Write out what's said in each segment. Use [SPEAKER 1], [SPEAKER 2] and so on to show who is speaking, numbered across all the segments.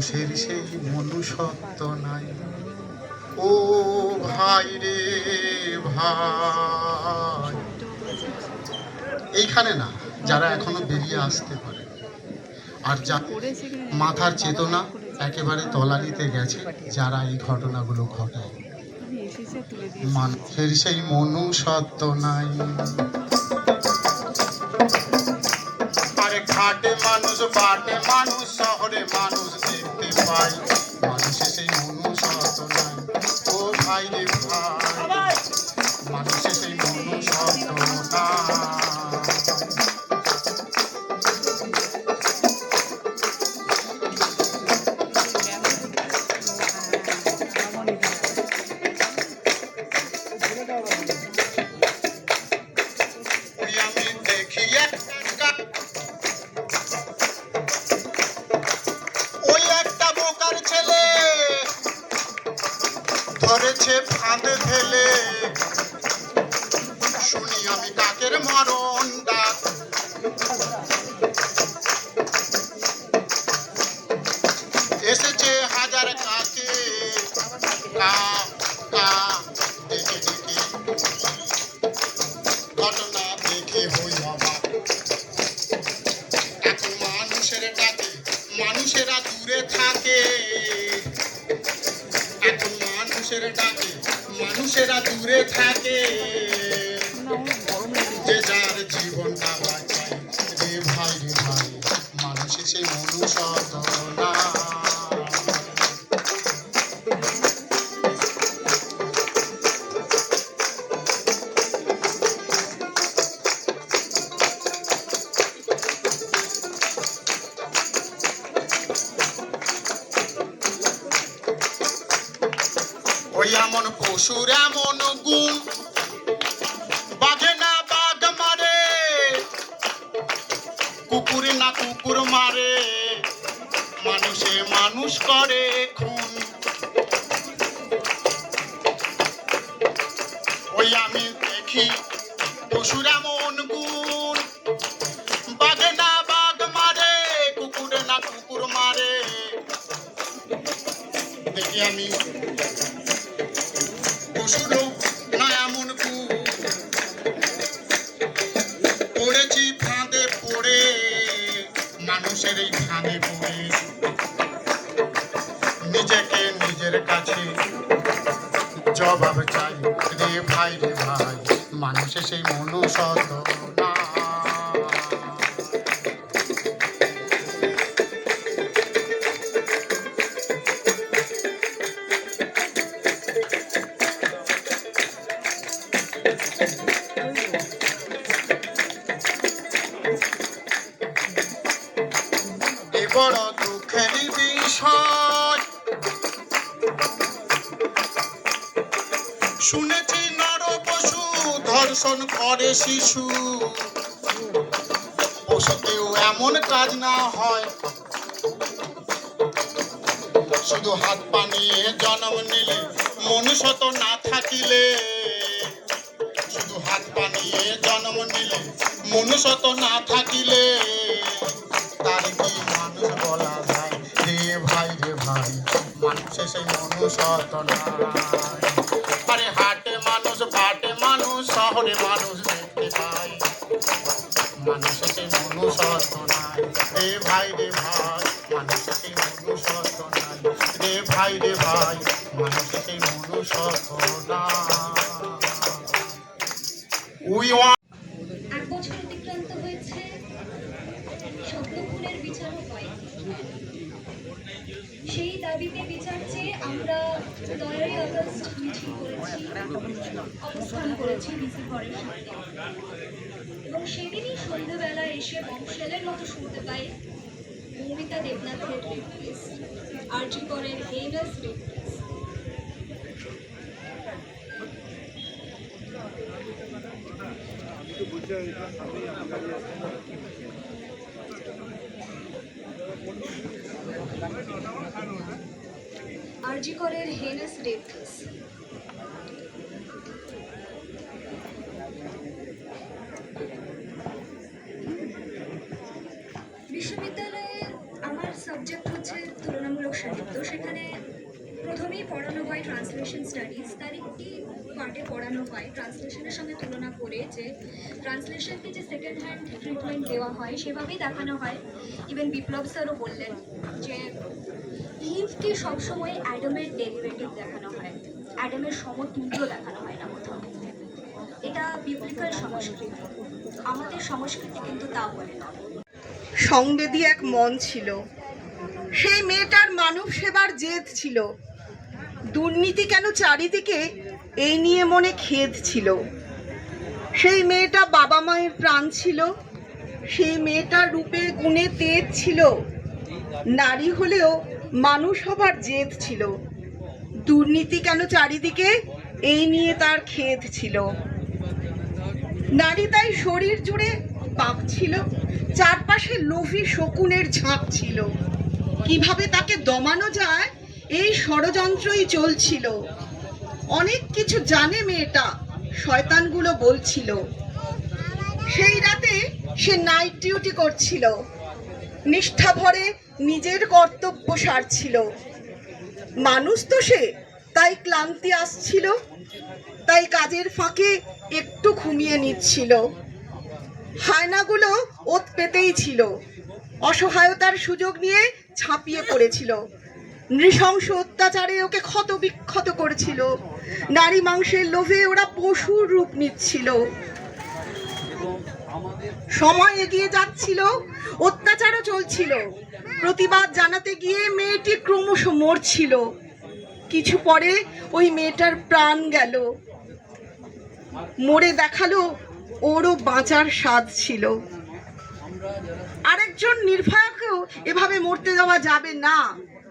[SPEAKER 1] মানুষের সেই মনুষ্যত্ব নাই। ও ভাই রে ভাই। এইখানে না, যারা এখনও বেরিয়ে আসতে পারে। আর যা মাথার চেতনা একেবারে তলানিতে গেছে, যারা এই ঘটনাগুলো ঘটায়। মানুষের সেই মনুষ্যত্ব নাই। ঘাটে মানুষ, বাটে মানুষ, শহরে মানুষ দেখতে পাই। মানুষের সেই মনুষ্যত্ব নাই। ও ভাই রে ভাই মানুষের সেই মনুষ্যত্ব নাই। ওই এসেছে হাজার কাকে কা কা দেখে দেখে ঘটনা দেখে হই অবাক। এখন মানুষের দূরে থাকে। এখন মানুষের ডাকে, মানুষেরা দূরে থাকে। যে যার জীবনটা বাঁচায় রে ভাই রে ভাই মানুষের সেই মনুষ্যত ওই এমন পশুর এমন মারে কুকুরে না কুকুর মারে মানুষে মানুষ করে খুন ওই আমি দেখি পশুর এমন গুণ মারে কুকুরে না কুকুর মারে আমি পশুরও না এমন কু পড়েছি ফাঁদে পড়ে, মানুষের ফাঁদে পড়ে। নিজেকে নিজের কাছে জবাব চাই। রে ভাই রে ভাই মানুষের সেই মনুষ্যত বড় দুঃখের শুনেছি নর পশু ধর্ষণ করে শিশু। পশুতেও এমন কাজ না হয়। শুধু হাত পা নিয়ে জন্ম নিলে মনুষ্যত না থাকিলে। জন্ম নিলে মনুষ্যত না থাকিলে তার কি মানুষ বলা যায়? রে ভাই রে ভাই মানুষের সেই মনুষ্যত নাই আরে হাটে মানুষ, বাটে মানুষ, শহরে মানুষ দেখতে পাই মানুষের সেই মনুষ্যত নাই রে ভাই
[SPEAKER 2] দাবিতে বিচার চেয়ে আমরা দয়াই আগস্ট মিছিল করেছি, অবস্থান করেছি ডিসি ঘরের সামনে। এবং সেদিনই সন্ধ্যেবেলায় এসে বংশেলের মতো শুনতে পাই মৌমিতা দেবনাথের রিপ্লেস আরজি করের হেইনাস রিপ্লেস আরজি করের হেনাস রেপ কেস বিশ্ববিদ্যালয়ে আমার সাবজেক্ট হচ্ছে তুলনামূলক সাহিত্য। সেখানে প্রথমেই পড়ানো হয় ট্রান্সলেশন স্টাডিজ তার একটি পার্টে পড়ানো হয় ট্রান্সলেশনের সঙ্গে তুলনা করে যে ট্রান্সলেশনকে যে সেকেন্ড হ্যান্ড ট্রিটমেন্ট দেওয়া হয়, সেভাবেই দেখানো হয়। ইভেন বিপ্লব স্যারও বললেন যে লিভকে সবসময় অ্যাডামের ডেরিভেটিভ দেখানো হয়। অ্যাডামের সমতুল্য দেখানো হয় না কোথাও। এটা বিপ্লিকাল সংস্কৃতি। আমাদের সংস্কৃতি কিন্তু তা বলে না।
[SPEAKER 3] সংবেদী এক মন ছিল। সেই মেয়েটার মানব সেবার জেদ ছিল। দুর্নীতি কেন চারিদিকে এই নিয়ে মনে খেদ ছিল? সেই মেয়েটা বাবা মায়ের প্রাণ ছিল। সেই মেয়েটার রূপে গুণে তেজ ছিল। নারী হলেও মানুষ হবার জেদ ছিল। দুর্নীতি কেন চারিদিকে? এই নিয়ে তার খেদ ছিল। নারী তাই শরীর জুড়ে পাপ ছিল। চারপাশে লোভী শকুনের ঝাঁপ ছিল। কীভাবে তাকে দমানো যায়, এই ষড়যন্ত্রই চলছিল। অনেক কিছু জানে মেয়েটা, শয়তানগুলো বলছিল। সেই রাতে সে নাইট ডিউটি করছিল। নিষ্ঠা ভরে নিজের কর্তব্য সারছিল। মানুষ তো সে, তাই ক্লান্তি আসছিল, তাই কাজের ফাঁকে একটু ঘুমিয়ে নিচ্ছিল। হায়নাগুলো ওত পেতেই ছিল, অসহায়তার সুযোগ নিয়ে ছাপিয়ে পড়েছিল। নৃশংস অত্যাচারে ওকে ক্ষত বিক্ষত করেছিল। নারী মাংসের লোভে ওরা পশুর রূপ নিচ্ছিল। সময় এগিয়ে যাচ্ছিল, অত্যাচারও চলছিল। প্রতিবাদ জানাতে গিয়ে মেয়েটি ক্রমশ মরছিল। কিছু পরে ওই মেয়েটার প্রাণ গেল। মরে দেখাল ওরও বাঁচার স্বাদ ছিল। আরেকজন নির্ভয়াকেও এভাবে মরতে দেওয়া যাবে না।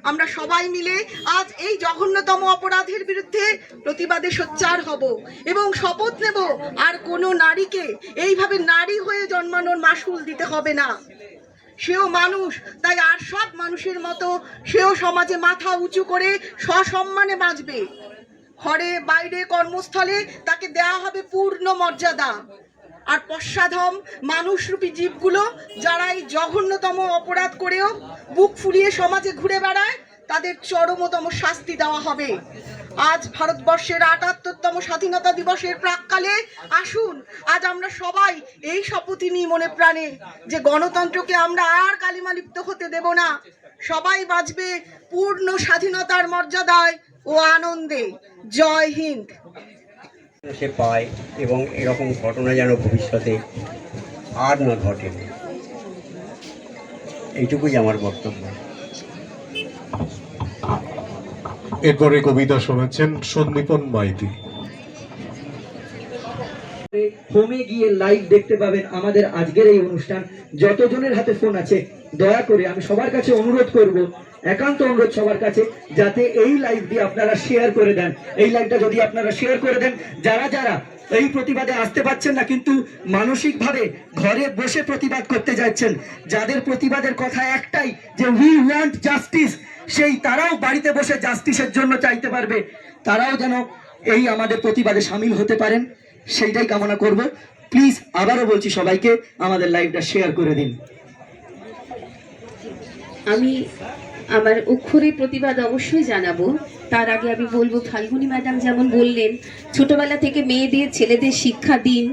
[SPEAKER 3] আমরা সবাই মিলে আজ এই জঘন্যতম অপরাধের বিরুদ্ধে প্রতিবাদে সোচ্চার হব এবং শপথ নেব, আর কোনো নারীকে এইভাবে নারী হয়ে জন্মানোর মাসুল দিতে হবে না। সেও মানুষ, তাই আর সব মানুষের মতো সেও সমাজে মাথা উঁচু করে সসম্মানে বাঁচবে। ঘরে, বাইরে, কর্মস্থলে তাকে দেয়া হবে পূর্ণ মর্যাদা। আর পশ্চাধম মানুষরূপী জীবগুলো যারা এই জঘন্যতম অপরাধ করেও বুক ফুলিয়ে সমাজে ঘুরে বেড়ায়, তাদের চরমতম শাস্তি দেওয়া হবে। আজ ভারতবর্ষের আটাত্তরতম স্বাধীনতা দিবসের প্রাককালে আসুন, আজ আমরা সবাই এই শপথই নিই মনে প্রাণে যে গণতন্ত্রকে আমরা আর কালিমালিপ্ত হতে দেব না। সবাই বাঁচবে পূর্ণ স্বাধীনতার মর্যাদায় ও আনন্দে। জয় হিন্দ।
[SPEAKER 4] সে পায় এবং এরকম ঘটনা যেন ভবিষ্যতে আর না ঘটে। এইটুকুই আমার বক্তব্য।
[SPEAKER 5] এরপরে কবিতা শোনাচ্ছেন সন্দীপন মাইতি।
[SPEAKER 6] হোমে গিয়ে লাইভ দেখতে পাবেন আমাদের আজকের এই অনুষ্ঠান। যতজনের হাতে ফোন আছে দয়া করে আমি সবার কাছে অনুরোধ করব একান্ত অনুরোধ সবার কাছে, যাতে এই লাইভ দিয়ে আপনারা শেয়ার করে দেন। এই লাইভটা যদি আপনারা শেয়ার করে দেন, যারা যারা এই প্রতিবাদে আসতে পারছেন না, কিন্তু মানসিকভাবে ঘরে বসে প্রতিবাদ করতে যাচ্ছেন, যাদের প্রতিবাদের কথা একটাই, যে উই ওয়ান্ট জাস্টিস সেই তারাও বাড়িতে বসে জাস্টিসের জন্য চাইতে পারবে। তারাও যেন এই আমাদের প্রতিবাদে সামিল হতে পারেন, সেইটাই কামনা করব। প্লিজ আবারও বলছি সবাইকে, আমাদের লাইভটা শেয়ার করে দিন।
[SPEAKER 7] আমি আমার অক্ষরের প্রতিবাদ অবশ্যই জানাব। তার আগে আমি বলব, ফাল্গুনি ম্যাডাম যেমন বললেন, ছোটবেলা থেকে মেয়েদের, ছেলেদের শিক্ষা দিন।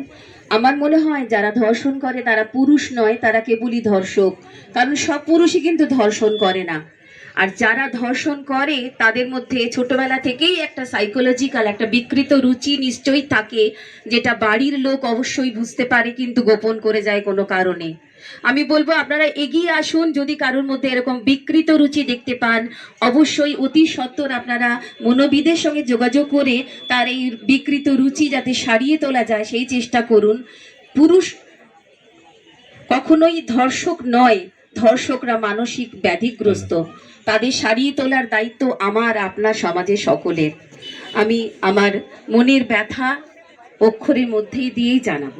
[SPEAKER 7] আমার মনে হয় যারা ধর্ষণ করে তারা পুরুষ নয়, তারা কেবলই ধর্ষক। কারণ সব পুরুষই কিন্তু ধর্ষণ করে না। আর যারা ধর্ষণ করে, তাদের মধ্যে ছোটবেলা থেকেই একটা সাইকোলজিক্যাল একটা বিকৃত রুচি নিশ্চয়ই থাকে, যেটা বাড়ির লোক অবশ্যই বুঝতে পারে, কিন্তু গোপন করে যায় কোনো কারণে। আমি বলব, আপনারা এগিয়ে আসুন, যদি কারোর মধ্যে এরকম বিকৃত রুচি দেখতে পান, অবশ্যই অতি সত্বর আপনারা মনোবিদের সঙ্গে যোগাযোগ করে তার এই বিকৃত রুচি যাতে সারিয়ে তোলা যায়, সেই চেষ্টা করুন। পুরুষ কখনোই ধর্ষক নয়, ধর্ষকরা মানসিক ব্যাধিগ্রস্ত। তাদের সারিয়ে তোলার দায়িত্ব আমার, আপনার সমাজে সকলের। আমি আমার মনের ব্যথা অক্ষরের মধ্যেই দিয়েই জানাব।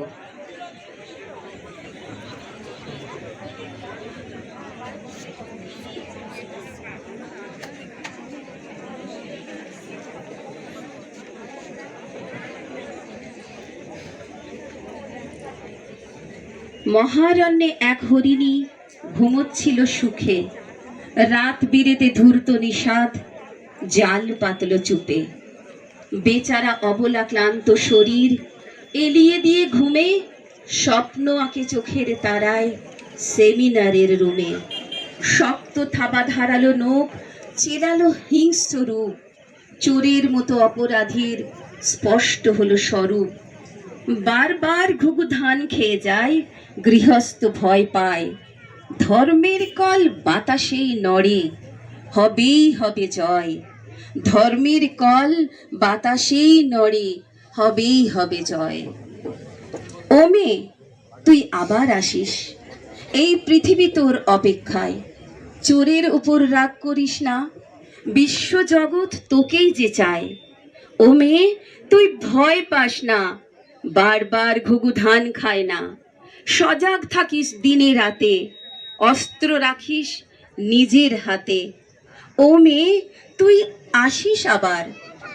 [SPEAKER 7] মহারণ্যে এক হরিণী ঘুমোচ্ছিল সুখে। রাত বিরেতে ধূর্ত নিষাদ, জাল পাতল চুপে। বেচারা অবলা ক্লান্ত শরীর, এলিয়ে দিয়ে ঘুমে, স্বপ্ন আঁকে চোখের তারায় সেমিনারের রুমে। শক্ত থাবা ধারালো নোখ চেরালো হিংস্র রূপ, চোরের মতো অপরাধীর স্পষ্ট হলো স্বরূপ। বারবার ঘুঘু ধান খেয়ে যায়, গৃহস্থ ভয় পায়। ধর্মের কল বাতাসেই নড়ে, হবেই হবে জয়। ধর্মের কল বাতাসেই নড়ে, হবেই হবে জয়। ও মেয়ে তুই আবার আসিস। এই পৃথিবী তোর অপেক্ষায়। চোরের উপর রাগ করিস না। বিশ্ব জগৎ তোকেই যে চায়। ও মেয়ে তুই ভয় পাস না। বারবার ঘুঘু ধান খায় না। সজাগ থাকিস দিনে রাতে। অস্ত্র রাখিস নিজের হাতে। ও মেয়ে, তুই আসিস আবার।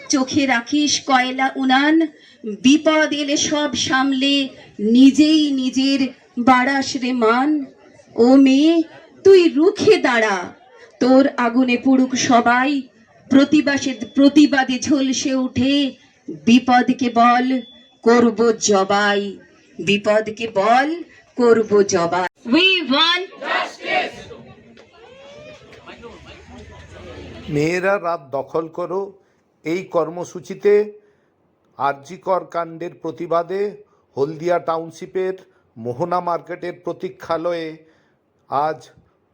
[SPEAKER 7] চোখে রাখিস কয়লা উনান, বিপদ এলে সব সামলে নিজেই নিজের বাড়াস রে মান। ও মেয়ে, তুই রুখে দাঁড়া। তোর আগুনে পুড়ুক সবাই, প্রতিবাসে প্রতিবাদে ঝলসে উঠে। বিপদকে বল, করব জবাই। বিপদকে বল, করব জবাই। উই ওয়ান্ট
[SPEAKER 8] মেয়েরা রাত দখল করো। এই কর্মসূচিতে আরজিকর কাণ্ডের প্রতিবাদে হলদিয়া টাউনশিপের মোহনা মার্কেটের প্রতীক্ষালয়ে আজ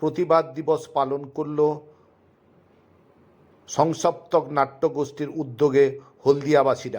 [SPEAKER 8] প্রতিবাদ দিবস পালন করল সংসপ্তক নাট্যগোষ্ঠীর উদ্যোগে হলদিয়াবাসীরা।